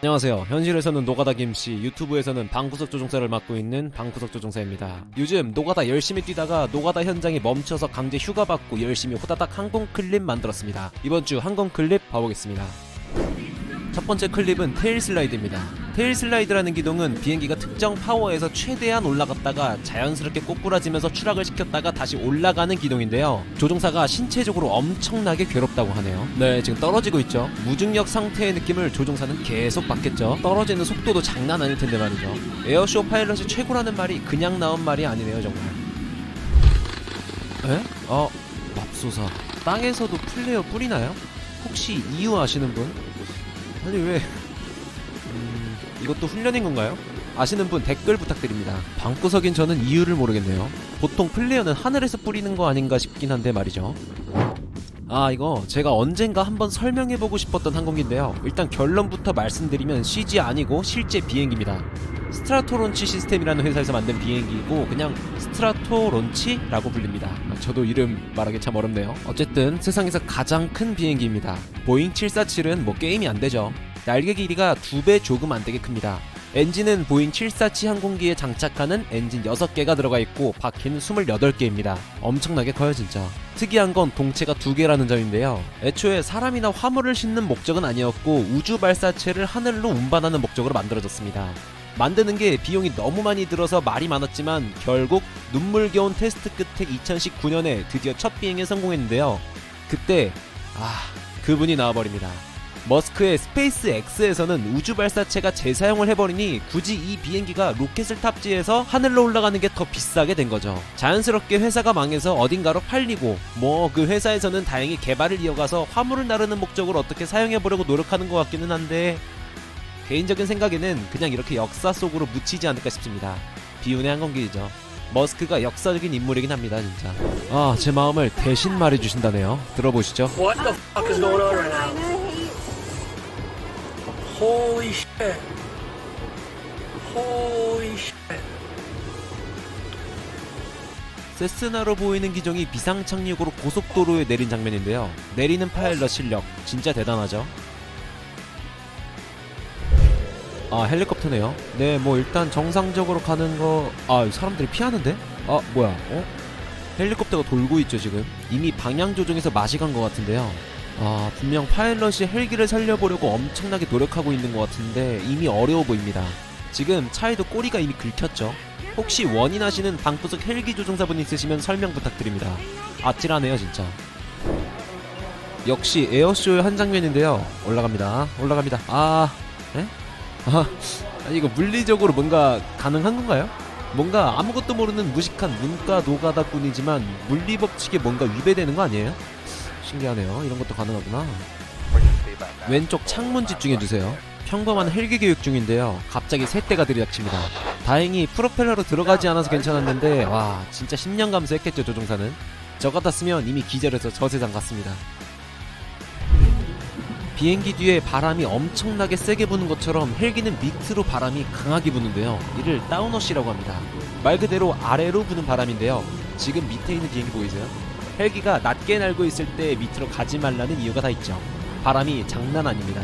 안녕하세요. 현실에서는 노가다 김씨, 유튜브에서는 방구석 조종사를 맡고 있는 방구석 조종사입니다. 요즘 노가다 열심히 뛰다가 노가다 현장이 멈춰서 강제 휴가 받고 열심히 호다닥 항공 클립 만들었습니다. 이번 주 항공 클립 봐보겠습니다. 첫 번째 클립은 테일 슬라이드입니다. 테일 슬라이드라는 기동은 비행기가 특정 파워에서 최대한 올라갔다가 자연스럽게 꼬꾸라지면서 추락을 시켰다가 다시 올라가는 기동인데요. 조종사가 신체적으로 엄청나게 괴롭다고 하네요. 네, 지금 떨어지고 있죠. 무중력 상태의 느낌을 조종사는 계속 받겠죠. 떨어지는 속도도 장난 아닐 텐데 말이죠. 에어쇼 파일럿이 최고라는 말이 그냥 나온 말이 아니네요, 정말. 에? 어, 맙소사. 땅에서도 플레이어 뿌리나요? 혹시 이유 아시는 분? 아니 왜 음, 이것도 훈련인 건가요? 아시는 분 댓글 부탁드립니다. 방구석인 저는 이유를 모르겠네요. 보통 플레이어는 하늘에서 뿌리는 거 아닌가 싶긴 한데 말이죠. 아 이거 제가 언젠가 한번 설명해보고 싶었던 항공기인데요. 일단 결론부터 말씀드리면 CG 아니고 실제 비행기입니다. 스트라토 론치 시스템이라는 회사에서 만든 비행기이고 그냥 스트라토 론치라고 불립니다. 아, 저도 이름 말하기 참 어렵네요. 어쨌든 세상에서 가장 큰 비행기입니다. 보잉 747은 뭐 게임이 안 되죠. 날개 길이가 두배 조금 안 되게 큽니다. 엔진은 보잉 747 항공기에 장착하는 엔진 6개가 들어가 있고 바퀴는 28개입니다. 엄청나게 커요 진짜. 특이한 건 동체가 두 개라는 점인데요. 애초에 사람이나 화물을 싣는 목적은 아니었고 우주 발사체를 하늘로 운반하는 목적으로 만들어졌습니다. 만드는 게 비용이 너무 많이 들어서 말이 많았지만 결국 눈물겨운 테스트 끝에 2019년에 드디어 첫 비행에 성공했는데요. 그때 아 그분이 나와버립니다. 머스크의 스페이스 X에서는 우주 발사체가 재사용을 해버리니 굳이 이 비행기가 로켓을 탑재해서 하늘로 올라가는 게 더 비싸게 된 거죠. 자연스럽게 회사가 망해서 어딘가로 팔리고 뭐 그 회사에서는 다행히 개발을 이어가서 화물을 나르는 목적으로 어떻게 사용해 보려고 노력하는 것 같기는 한데 개인적인 생각에는 그냥 이렇게 역사 속으로 묻히지 않을까 싶습니다. 비운의 항공기이죠. 머스크가 역사적인 인물이긴 합니다, 진짜. 아, 제 마음을 대신 말해주신다네요. 들어보시죠. What the fuck is going on right now? Holy shit. Holy shit. 세스나로 보이는 기종이 비상 착륙으로 고속도로에 내린 장면인데요. 내리는 파일럿 실력 진짜 대단하죠. 아 헬리콥터네요. 네, 뭐 일단 정상적으로 가는 거. 아 사람들이 피하는데? 아 뭐야? 어? 헬리콥터가 돌고 있죠 지금. 이미 방향 조정에서 맛이 간 것 같은데요. 아 분명 파일럿이 헬기를 살려보려고 엄청나게 노력하고 있는 것 같은데 이미 어려워 보입니다. 지금 차에도 꼬리가 이미 긁혔죠. 혹시 원인하시는 방구석 헬기 조종사분 있으시면 설명 부탁드립니다. 아찔하네요 진짜. 역시 에어쇼의 한 장면인데요. 올라갑니다. 올라갑니다. 아, 에? 아, 아니 이거 물리적으로 뭔가 가능한 건가요? 뭔가 아무것도 모르는 무식한 문과 노가다꾼이지만 물리 법칙에 뭔가 위배되는 거 아니에요? 신기하네요. 이런 것도 가능하구나. 왼쪽 창문 집중해 주세요. 평범한 헬기 교육 중인데요. 갑자기 새떼가 들이닥칩니다. 다행히 프로펠러로 들어가지 않아서 괜찮았는데 와 진짜 10년 감수했겠죠 조종사는. 저 같았으면 이미 기절해서 저 세상 갔습니다. 비행기 뒤에 바람이 엄청나게 세게 부는 것처럼 헬기는 밑으로 바람이 강하게 부는데요. 이를 다운워시라고 합니다. 말 그대로 아래로 부는 바람인데요. 지금 밑에 있는 비행기 보이세요? 헬기가 낮게 날고 있을 때 밑으로 가지 말라는 이유가 다 있죠. 바람이 장난 아닙니다.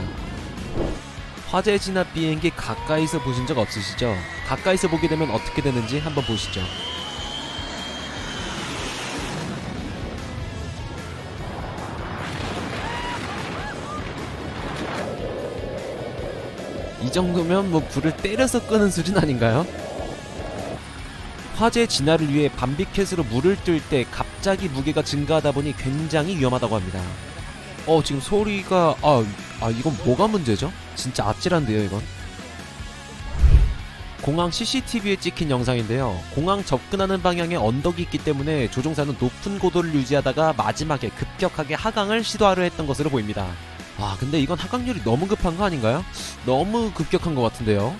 화재 진압 비행기 가까이서 보신 적 없으시죠? 가까이서 보게 되면 어떻게 되는지 한번 보시죠. 이 정도면 뭐 불을 때려서 끄는 수준 아닌가요? 화재 진화를 위해 밤비켓으로 물을 뜰 때 갑자기 무게가 증가하다 보니 굉장히 위험하다고 합니다. 어 지금 소리가 아, 아 이건 뭐가 문제죠? 진짜 아찔한데요 이건. 공항 CCTV에 찍힌 영상인데요. 공항 접근하는 방향에 언덕이 있기 때문에 조종사는 높은 고도를 유지하다가 마지막에 급격하게 하강을 시도하려 했던 것으로 보입니다. 아 근데 이건 하강률이 너무 급한 거 아닌가요? 너무 급격한 것 같은데요.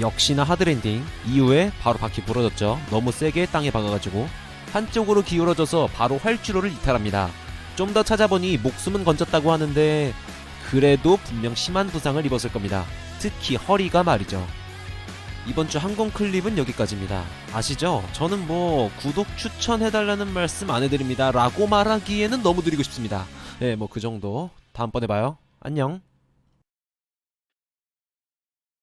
역시나 하드랜딩 이후에 바로 바퀴 부러졌죠. 너무 세게 땅에 박아가지고 한쪽으로 기울어져서 바로 활주로를 이탈합니다. 좀 더 찾아보니 목숨은 건졌다고 하는데 그래도 분명 심한 부상을 입었을 겁니다. 특히 허리가 말이죠. 이번 주 항공 클립은 여기까지입니다. 아시죠? 저는 뭐 구독 추천해달라는 말씀 안 해드립니다. 라고 말하기에는 너무 드리고 싶습니다. 네, 뭐 그 정도. 다음번에 봐요. 안녕.